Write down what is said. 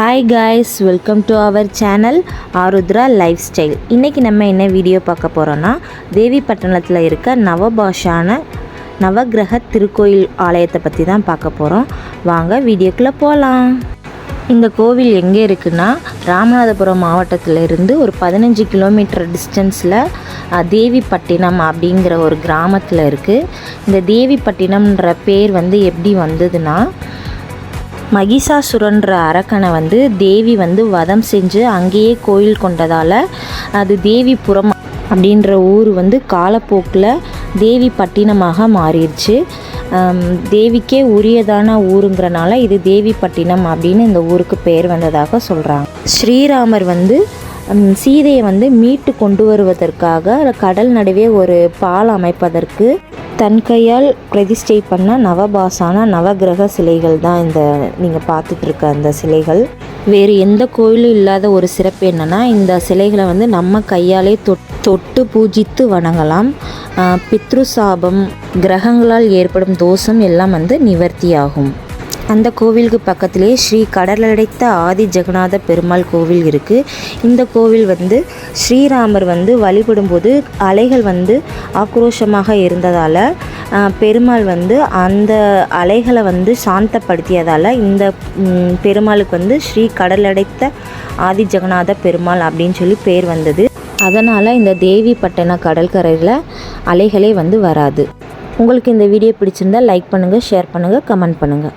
Hi guys welcome to our channel Arudra life style இன்றைக்கி நம்ம என்ன வீடியோ பார்க்க போகிறோன்னா தேவிப்பட்டினத்தில் இருக்க நவபாஷான நவக்கிரக திருக்கோயில் ஆலயத்தை பற்றி தான் பார்க்க போகிறோம் வாங்க வீடியோக்குள்ளே போகலாம் இந்த கோவில் எங்கே இருக்குன்னா ராமநாதபுரம் மாவட்டத்தில் இருந்து ஒரு பதினஞ்சு கிலோமீட்டர் டிஸ்டன்ஸில் தேவிப்பட்டினம் அப்படிங்கிற ஒரு கிராமத்தில் இருக்குது இந்த தேவிப்பட்டினம்ன்ற பேர் வந்து எப்படி வந்ததுன்னா மகிஷாசுரன்ற அரக்கனை வந்து தேவி வந்து வதம் செஞ்சு அங்கேயே கோயில் கொண்டதால் அது தேவிபுரம் அப்படின்ற ஊர் வந்து காலப்போக்கில் தேவி பட்டினமாக மாறிடுச்சு. தேவிக்கே உரியதான ஊருங்கிறனால இது தேவிப்பட்டினம் அப்படின்னு இந்த ஊருக்கு பெயர் வந்ததாக சொல்கிறாங்க ஸ்ரீராமர் வந்து சீதையை வந்து மீட்டு கொண்டு வருவதற்காக கடல் நடுவே ஒரு பால் அமைப்பதற்கு தன் கையால் பிரதிஷ்டை பண்ண நவபாசான நவக்கிரக சிலைகள் தான் இந்த நீங்கள் பார்த்துட்டு இருக்க அந்த சிலைகள். வேறு எந்த கோயிலும் இல்லாத ஒரு சிறப்பு என்னென்னா இந்த சிலைகளை வந்து நம்ம கையாலே தொட் தொட்டு பூஜித்து வணங்கலாம். பித்ரு சாபம் கிரகங்களால் ஏற்படும் தோஷம் எல்லாம் வந்து நிவர்த்தியாகும். அந்த கோவிலுக்கு பக்கத்திலே ஸ்ரீ கடலடைத்த ஆதி ஜெகநாத பெருமாள் கோவில் இருக்குது இந்த கோவில் வந்து ஸ்ரீராமர் வந்து வழிபடும்போது அலைகள் வந்து ஆக்ரோஷமாக இருந்ததால் பெருமாள் வந்து அந்த அலைகளை வந்து சாந்தப்படுத்தியதால் இந்த பெருமாளுக்கு வந்து ஸ்ரீ கடலடைத்த ஆதி ஜெகநாத பெருமாள் அப்படின்னு சொல்லி பேர் வந்தது. அதனால் இந்த தேவி பட்டண கடற்கரையில் அலைகளே வந்து வராது. உங்களுக்கு இந்த வீடியோ பிடிச்சிருந்தா லைக் பண்ணுங்கள் ஷேர் பண்ணுங்கள் கமெண்ட் பண்ணுங்கள்